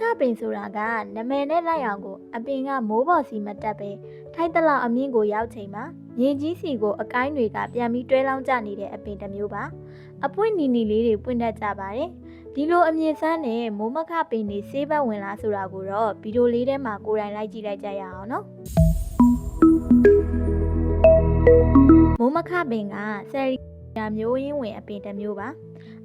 ခပင်ဆိုတာကနမယ်နဲ့လိုက်အောင်ကို အပင်ကမိုးပေါ်စီမတက်ပဲထိုက်တလောက်အမြင့်ကိုရောက်ချိန်မှာမြေကြီးစီကိုအကိုင်းတွေကပြန်ပြီးတွဲလောင်းကျနေတဲ့အပင်တစ်မျိုးပါအပွင့်နီနီလေးတွေပွင့်တတ်ကြပါတယ်ဒီလိုအမြင့်ဆန်းတဲ့မိုးမခပင်တွေဆေးဘက်ဝင်လာဆိုတာကိုတော့ဗီဒီယိုလေးထဲမှာကိုယ်တိုင်လိုက်ကြည့်လိုက်ကြရအောင်နော်မိုးမခပင်ကဆယ်ရီမျိုးရင်းဝင်အပင်တစ်မျိုးပါ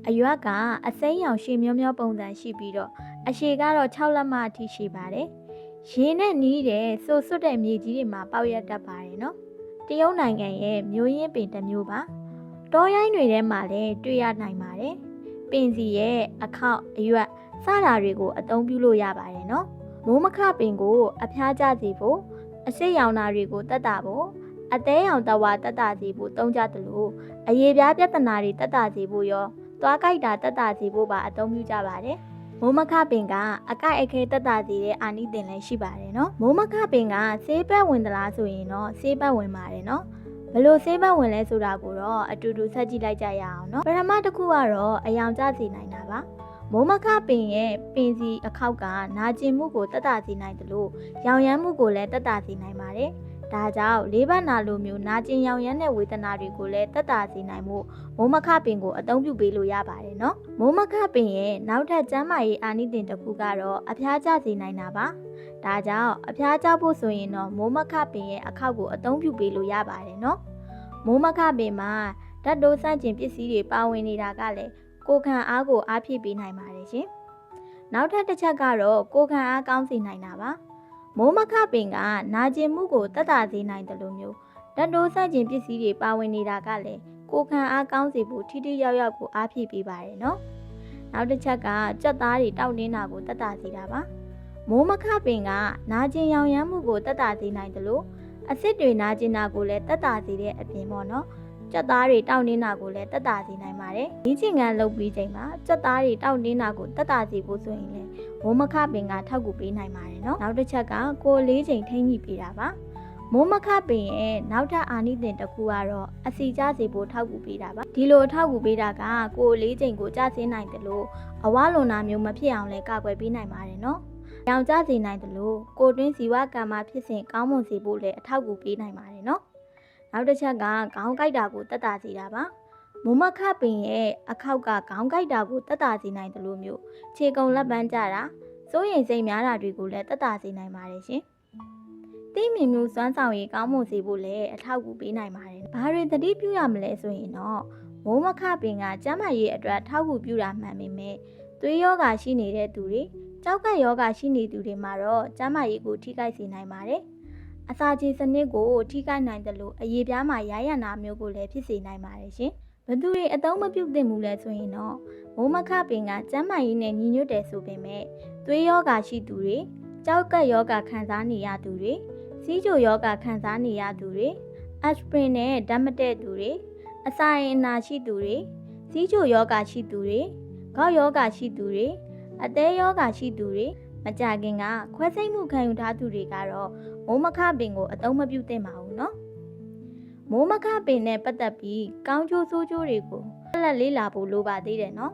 အရွက်ကအစိမ်းရောင်ရှည်မျောမျောပုံစံရှိပြီးတော့ အရှိကတော့6လက်မအထိရှိပါတယ်။ရေနဲ့နီးတဲ့ဆိုဆွတ်တဲ့မြေကြီးတွေမှာပေါက်ရက်တတ်ပါတယ်နော်။တရုတ်နိုင်ငံရဲ့မျိုးရင်းပင်တစ်မျိုးပါ။တောရိုင်းတွေထဲမှာလည်းတွေ့ရနိုင်ပါတယ်။ပင်စီရဲ့အခောက်အရွက်စတာတွေကိုအသုံးပြုလို့ရပါတယ်နော်။မိုးမခပင်ကိုအဖျားကျစေဖို့အစိတ်ရောင်တာတွေကိုတတ်တာဖို့အသေးရောင်တဝါတတ်တာစေဖို့တုံးကြတယ်လို့အရေးပြားပြဿနာတွေတတ်တာစေဖို့ရောသွားကြိုက်တာတတ်တာစေဖို့ပါအသုံးပြုကြပါတယ်။ မိုးမခပင်ကအကိုက်အခဲတက်တာစီတဲ့အာနိသင်လည်းရှိပါတယ်နော်မိုးမခပင်ကဆေးဘက်ဝင်သလားဆိုရင်တော့ဆေးဘက်ဝင်ပါတယ်နော်ဘလို့ဆေးဘက်ဝင်လဲဆိုတာကိုတော့အတူတူဆက်ကြည့်လိုက်ကြရအောင်နော်ပထမတစ်ခုကတော့အယောင်ကျစေနိုင်တာပါမိုးမခပင်ရဲ့ပင်စီအခောက်ကနာကျင်မှုကိုတက်တာစေနိုင်တယ်လို့ရောင်ရမ်းမှုကိုလည်းတက်တာစေနိုင်ပါတယ် ဒါကြောင့်လေးပတ်နာလိုမျိုးနာကျင်ရောင်ရမ်းတဲ့ဝေဒနာတွေကိုလည်းတက်တာစေနိုင်မှုမိုးမခပင်ကိုအသုံးပြုပေးလို့ရပါတယ်နော်မိုးမခပင်ရဲ့နောက်ထပ်ကျန်းမာရေးအာနိသင်တစ်ခုကတော့အဖျားကျစေနိုင်တာပါဒါကြောင့်အဖျားကျဖို့ဆိုရင်တော့မိုးမခပင်ရဲ့အခောက်ကိုအသုံးပြုပေးလို့ရပါတယ်နော်မိုးမခပင်မှာဓာတ်တိုးဆန့်ကျင်ပစ္စည်းတွေပါဝင်နေတာကလည်းကိုယ်ခံအားကိုအားဖြည့်ပေးနိုင်ပါတယ်ရှင်နောက်ထပ်တစ်ချက်ကတော့ကိုယ်ခံအားကောင်းစေနိုင်တာပါ မိုးမခပင်ကနာကျင်မှုကိုတက်တာစေနိုင်တယ်လို့မျိုးဓာတ်တိုးဆန့်ကျင်ပစ္စည်းတွေပါဝင်နေတာကလည်းကိုယ်ခံအားကောင်းစေဖို့ထိထိရောက်ရောက်ကိုအားဖြည့်ပေးပါတယ်နော်။နောက်တစ်ချက်ကကြက်သားတွေတောက်နေတာကိုတက်တာစေတာပါ။မိုးမခပင်ကနာကျင်ရောင်ရမ်းမှုကိုတက်တာစေနိုင်တယ်လို့အဆစ်တွေနာကျင်တာကိုလည်းတက်တာစေတဲ့အပြင်ပေါ့နော်။ ကြက်သားတွေတောက်နေတာကိုလည်းတက်တာစေနိုင်ပါတယ်။ဒီချိန်ကလုပ်ပြီးချိန်မှာကြက်သားတွေတောက်နေတာကိုတက်တာစေဖို့ဆိုရင်လည်းမိုးမခပင်ကထောက်ကူပေးနိုင်ပါတယ်နော်။နောက်တစ်ချက်ကကိုယ်လေးချိန်ထိမ့်ညှိပေးတာပါ။မိုးမခပင်ရဲ့နောက်ထပ်အာနိသင်တစ်ခုကတော့အစီကျစေဖို့ထောက်ကူပေးတာပါဒီလိုထောက်ကူပေးတာကကိုယ်လေးချိန်ကိုကျဆင်းနိုင်တယ်လို့အဝလွန်တာမျိုးမဖြစ်အောင်လဲကာကွယ်ပေးနိုင်ပါတယ်နော်။ရောင်ကျစေနိုင်တယ်လို့ကိုယ်တွင်းဇီဝကမ္မဖြစ်စဉ်ကောင်းမွန်စေဖို့လည်းအထောက်ကူပေးနိုင်ပါတယ်နော်။ နောက်တစ်ချက်ကခေါင်းကိုက်တာကိုတက်တာစေတာပါ။မိုးမခပင်ရဲ့အခောက်ကခေါင်းကိုက်တာကိုတက်တာစေနိုင်တယ်လို့မျိုးခြေကုံလက်ပန်းကြတာစိုးရိမ်စိတ်များတာတွေကိုလည်းတက်တာစေနိုင်ပါတယ်ရှင်။တိမင်မျိုးစွမ်းဆောင်ရည်ကောင်းမွန်စေဖို့လည်းအထောက်အကူပေးနိုင်ပါတယ်။ဘာတွေသတိပြုရမလဲဆိုရင်တော့မိုးမခပင်ကကျန်းမာရေးအတွက်ထောက်ကူပြုတာမှန်ပေမဲ့သွေးယောဂါရှိနေတဲ့သူတွေကြောက်ကပ်ယောဂါရှိနေသူတွေမှာတော့ကျန်းမာရေးကိုထိခိုက်စေနိုင်ပါတယ်။ အစာချေစနစ်ကိုထိခိုက်နိုင်တယ်လို့အရေးပြားမှာရရနာမျိုးကိုလည်းဖြစ်စေနိုင်ပါတယ်ရှင်။ဘသူတွေအသုံးမပြုသင့်ဘူးလဲဆိုရင်တော့မိုးမခပင်ကကျန်းမာရေးနဲ့ညီညွတ်တယ်ဆိုပေမဲ့သွေးယောဂါရှိသူတွေကြောက်ကပ်ယောဂါခံစားနေရသူတွေစီးချိုယောဂခံစားနေရသူတွေအက်စပရင်နဲ့ဓာတ်မတည့်သူတွေအစာရင်အနာရှိသူတွေစီးချိုယောဂရှိသူတွေခေါက်ယောဂရှိသူတွေအသေးယောဂရှိသူတွေ မကြခင်ကခွဲစိတ်မှုခံယူထားသူတွေကတော့မိုးမခပင်ကိုအသုံးမပြုသင့်ပါဘူးနော်မိုးမခပင်နဲ့ပတ်သက်ပြီးကောင်းကျိုးဆိုးကျိုးတွေကိုဆက်လက်လေ့လာဖို့လိုပါသေးတယ်နော်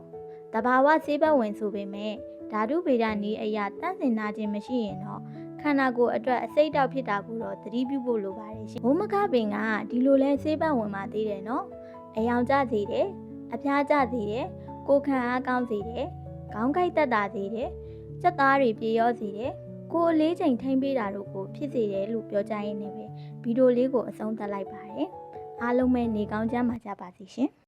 တဘာဝစေဘဝင်ဆိုပေမဲ့ဓာတုဗေဒနည်းအရာတန့်စင်နာခြင်းမရှိရင်တော့ခန္ဓာကိုယ်အတွက်အစိတ်တောက်ဖြစ်တာကိုတော့သတိပြုဖို့လိုပါတယ်ရှင်မိုးမခပင်ကဒီလိုလဲစေဘဝင်มาသေးတယ်နော်အယောင်ကျစေတယ်အပြားကျစေတယ်ကိုယ်ခံအားကောင်းစေတယ်ခေါင်းကိုက်တက်တာစေတယ် စက်သားတွေပြေရောစေတယ်။ကိုယ်အလေးချိန်ထိမ့်ပေးတာတို့ကိုဖြစ်စေတယ်လို့ပြောကြရင်းနဲ့ပဲဗီဒီယိုလေးကိုအဆုံးသတ်လိုက်ပါတယ်။အားလုံးပဲနေကောင်းကြမှာကြပါစေရှင်။